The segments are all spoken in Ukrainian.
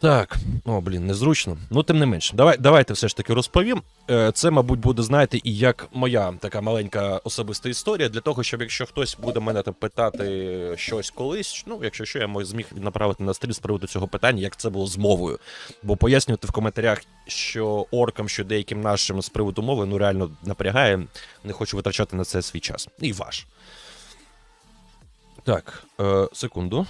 Так, о, блін, незручно. Ну, тим не менш, давай, давайте все ж таки розповім. Е, Це, мабуть, буде, знаєте, і як моя така маленька особиста історія, для того, щоб якщо хтось буде мене там питати щось колись, ну, якщо що, я зміг направити на стрім з приводу цього питання, як це було з мовою. Бо пояснювати в коментарях, що оркам, що деяким нашим з приводу мови, ну реально напрягає, не хочу витрачати на це свій час. І ваш. Так, е, секунду.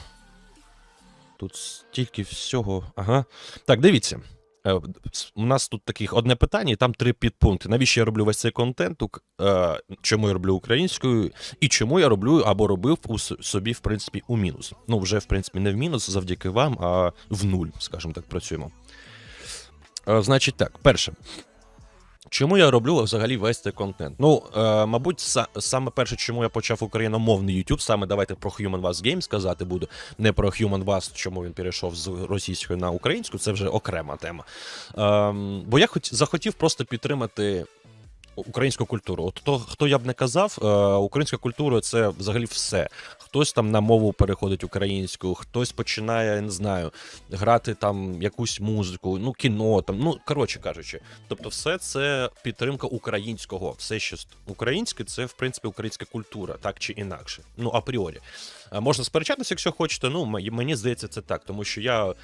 Тут стільки всього. Ага. Так, дивіться. Е, У нас тут таких одне питання, і там три підпункти. Навіщо я роблю весь цей контент? е, Чому я роблю українською, і чому я роблю або робив у собі, в принципі, у мінус. Ну, вже, в принципі, не в мінус завдяки вам, а в нуль, скажімо так, працюємо. Е, Значить так, перше. Чому я роблю взагалі весь цей контент? Ну, е, мабуть, са- саме перше, чому я почав україномовний YouTube, саме давайте про Human Was Game сказати буду. Не про Human Was, чому він перейшов з російської на українську, це вже окрема тема. Ем, бо я хоч захотів просто підтримати українську культуру. От то, хто я б не казав, е, українська культура це взагалі все. Хтось там на мову переходить українську, хтось починає, я не знаю, грати там якусь музику, ну кіно там. Ну коротше кажучи, тобто, все це підтримка українського. Все, що українське, це в принципі українська культура, так чи інакше. Ну апріорі. Е, Можна сперечатися, якщо хочете. Ну мені здається, це так, тому що я.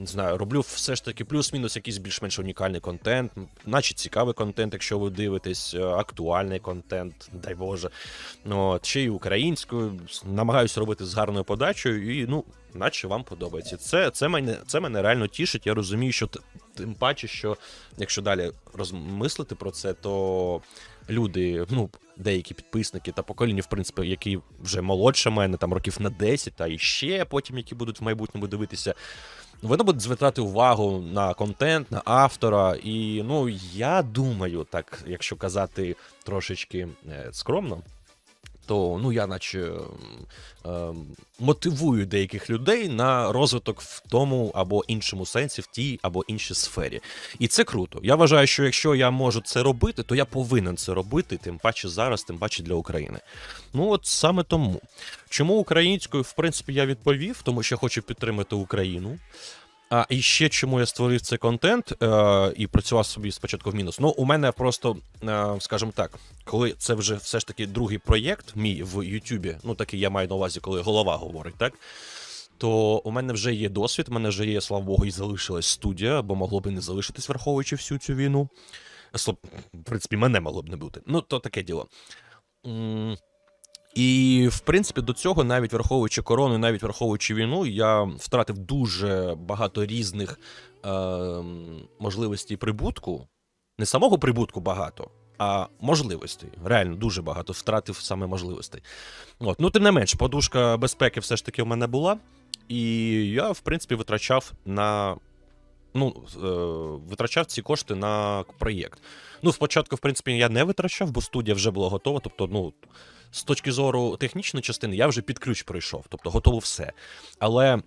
Не знаю, роблю все ж таки плюс-мінус якийсь більш-менш унікальний контент, наче цікавий контент, якщо ви дивитесь, е, актуальний контент, дай Боже. Ну, от, ще й українською. Намагаюся робити з гарною подачею, і ну, наче вам подобається. Це, це, мене, це мене реально тішить. Я розумію, що тим паче, що якщо далі розмислити про це, то люди, ну, деякі підписники та покоління, в принципі, які вже молодше мене, там років на 10, та і ще потім, які будуть в майбутньому дивитися. Вони будуть звертати увагу на контент, на автора. І ну я думаю, так, якщо казати трошечки е, скромно, то ну я наче ем, мотивую деяких людей на розвиток в тому або іншому сенсі, в тій або іншій сфері. І це круто. Я вважаю, що якщо я можу це робити, то я повинен це робити, тим паче зараз, тим паче для України. Ну от саме тому. Чому українською, в принципі, я відповів, тому що хочу підтримати Україну. А і ще чому я створив цей контент е, і працював собі спочатку в мінус. Ну, у мене просто, е, скажімо так, коли це вже все ж таки другий проєкт мій в Ютубі, ну такий я маю на увазі, коли голова говорить, так? То у мене вже є досвід, у мене вже є, слава Богу, і залишилась студія, бо могло б не залишитись, враховуючи всю цю війну. В принципі, мене могло б не бути. Ну, то таке діло. І, в принципі, до цього, навіть враховуючи корону, навіть враховуючи війну, я втратив дуже багато різних е, можливостей прибутку. Не самого прибутку багато, а можливостей. Реально дуже багато втратив саме можливостей. От. Ну, тим не менш, подушка безпеки все ж таки в мене була. І я, в принципі, витрачав на. Ну, е, витрачав ці кошти на проєкт. Ну, спочатку, в принципі, я не витрачав, бо студія вже була готова. Тобто, ну, з точки зору технічної частини, я вже під ключ пройшов, тобто готово все. Але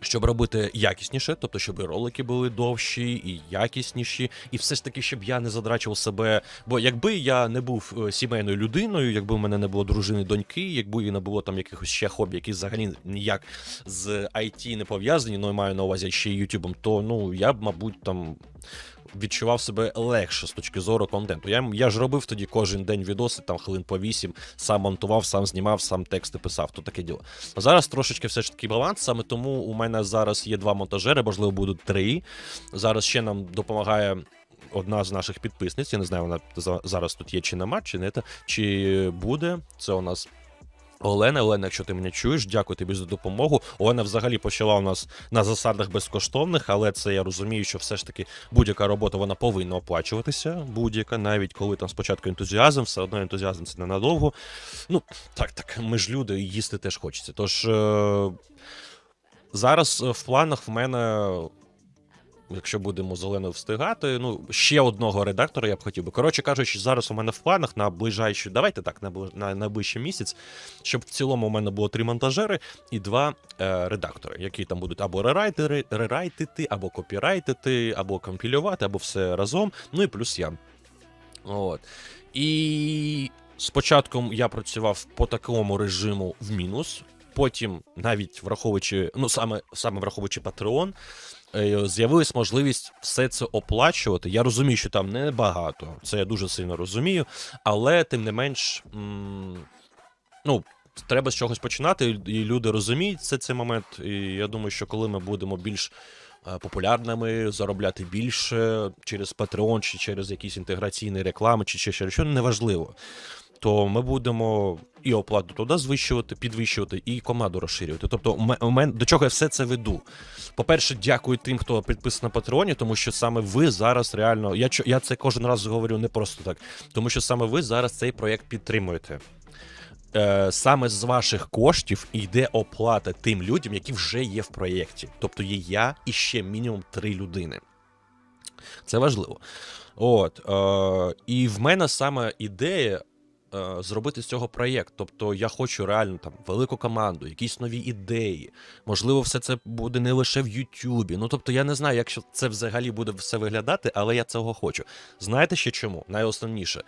щоб робити якісніше, тобто, щоб ролики були довші і якісніші, і все ж таки, щоб я не задрачував себе. Бо якби я не був е, сімейною людиною, якби в мене не було дружини, доньки, якби і не було там якихось ще хобі, які взагалі ніяк з IT не пов'язані, ну і маю на увазі ще й Ютубом, то ну я б, мабуть, там. Відчував себе легше з точки зору контенту. Я, я ж робив тоді кожен день відоси, там хвилин по вісім, сам монтував, сам знімав, сам тексти писав. То таке діло. Зараз трошечки все ж таки баланс. Саме тому у мене зараз є два монтажери, можливо, будуть три. Зараз ще нам допомагає. Одна з наших підписниць, я не знаю, вона зараз тут є чи нема, чи не чи буде. Це у нас Олена. Олена, якщо ти мене чуєш, дякую тобі за допомогу. Олена взагалі почала у нас на засадах безкоштовних, але це я розумію, що все ж таки будь-яка робота вона повинна оплачуватися. Будь-яка, навіть коли там спочатку ентузіазм, все одно ентузіазм це ненадовго. Ну, так, так, ми ж люди, і їсти теж хочеться. Тож е- зараз в планах в мене. Якщо будемо з Оленою встигати, ну ще одного редактора я б хотів би. Коротше кажучи, зараз у мене в планах на ближайший, давайте так, на, бли- на найближчий місяць, щоб в цілому у мене було три монтажери і два е, редактори, які там будуть або рерайтери, рерайтити, або копірайтити, або компілювати, або все разом. Ну і плюс я. От. І спочатку я працював по такому режиму в мінус. Потім, навіть враховуючи, ну саме, саме враховуючи е, з'явилась можливість все це оплачувати. Я розумію, що там небагато, це я дуже сильно розумію, але тим не менш, ну. Треба з чогось починати, і люди розуміють це цей момент. І я думаю, що коли ми будемо більш е, популярними, заробляти більше через Patreon, чи через якісь інтеграційні реклами, чи через що неважливо. То ми будемо і оплату туди звищувати, підвищувати, і команду розширювати. Тобто, мен- до чого я все це веду? По-перше, дякую тим, хто підписаний на Патреоні, тому що саме ви зараз реально. Я, я це кожен раз говорю не просто так, тому що саме ви зараз цей проєкт підтримуєте. Е, саме з ваших коштів йде оплата тим людям, які вже є в проєкті. Тобто є я і ще мінімум три людини. Це важливо. От, е, і в мене саме ідея зробити з цього проєкт. Тобто я хочу реально там велику команду, якісь нові ідеї. Можливо, все це буде не лише в Ютубі. Ну тобто, я не знаю, як це взагалі буде все виглядати, але я цього хочу. Знаєте ще чому? Найосновніше.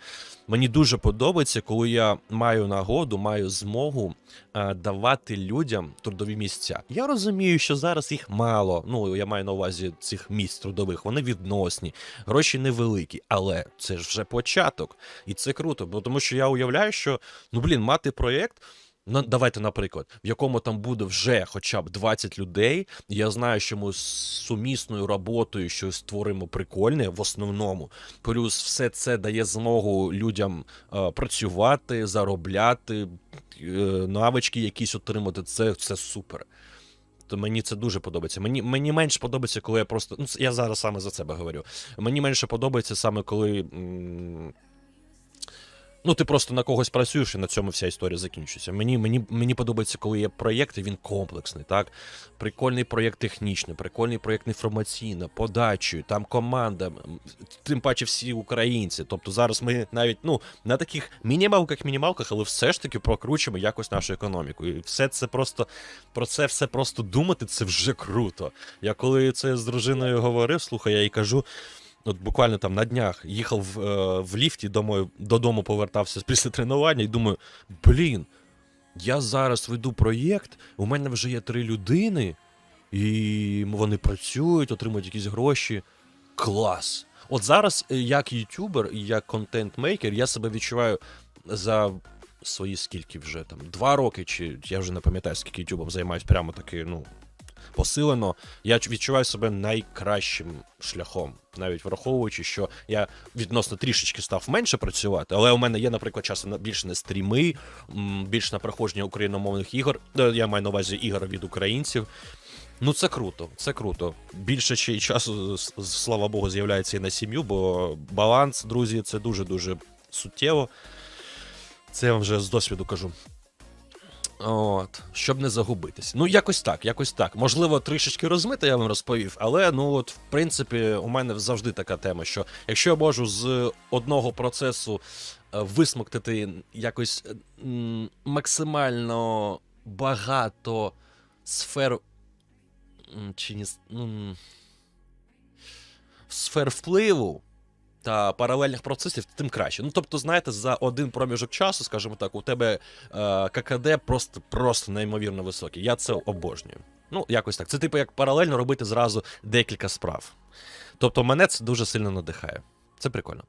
Мені дуже подобається, коли я маю нагоду, маю змогу е, давати людям трудові місця. Я розумію, що зараз їх мало. Ну я маю на увазі цих місць трудових, вони відносні, гроші невеликі, але це ж вже початок, і це круто. Бо тому що я уявляю, що ну блін, мати проєкт. Ну, давайте, наприклад, в якому там буде вже хоча б 20 людей. Я знаю, що ми з сумісною роботою щось створимо прикольне в основному. Плюс все це дає змогу людям е, працювати, заробляти, е, навички якісь отримати. Це, це супер. То мені це дуже подобається. Мені, мені менше подобається, коли я просто. Ну, я зараз саме за себе говорю. Мені менше подобається саме коли. м, Ну, ти просто на когось працюєш, і на цьому вся історія закінчується. Мені, мені, мені подобається, коли є проєкт, і він комплексний, так? Прикольний проєкт технічний, прикольний проєкт інформаційний, подачею, там команда, тим паче всі українці. Тобто зараз ми навіть ну, на таких мінімалках, мінімалках, але все ж таки прокручуємо якось нашу економіку. І все це просто про це все просто думати, це вже круто. Я коли це з дружиною говорив, слухай, я їй кажу. От буквально там на днях їхав в, е, в ліфті домою, додому повертався після тренування і думаю: блін, я зараз веду проєкт, у мене вже є три людини, і вони працюють, отримують якісь гроші. Клас! От зараз, е, як ютубер і як контент-мейкер, я себе відчуваю за свої скільки вже там два роки, чи я вже не пам'ятаю, скільки ютубом займаюсь прямо таки, ну, посилено. Я відчуваю себе найкращим шляхом, навіть враховуючи, що я відносно трішечки став менше працювати, але у мене є, наприклад, часу на більше на стріми, м, більше на проходження україномовних ігор. Е, Я маю на увазі ігор від українців. Ну, це круто, це круто. Більше часу, слава Богу, з'являється і на сім'ю, бо баланс, друзі, це дуже-дуже суттєво. Це я вам вже з досвіду кажу. От, щоб не загубитись. Ну, якось так, якось так. Можливо, трішечки розмито, я вам розповів, але ну от, в принципі, у мене завжди така тема, що якщо я можу з одного процесу е, висмоктати якось максимально багато сфер. Чи с- ну, сфер впливу та паралельних процесів, тим краще. Ну, тобто, знаєте, за один проміжок часу, скажімо так, у тебе е, ККД просто, просто неймовірно високий. Я це обожнюю. Ну, якось так. Це типу як паралельно робити зразу декілька справ. Тобто, мене це дуже сильно надихає. Це прикольно.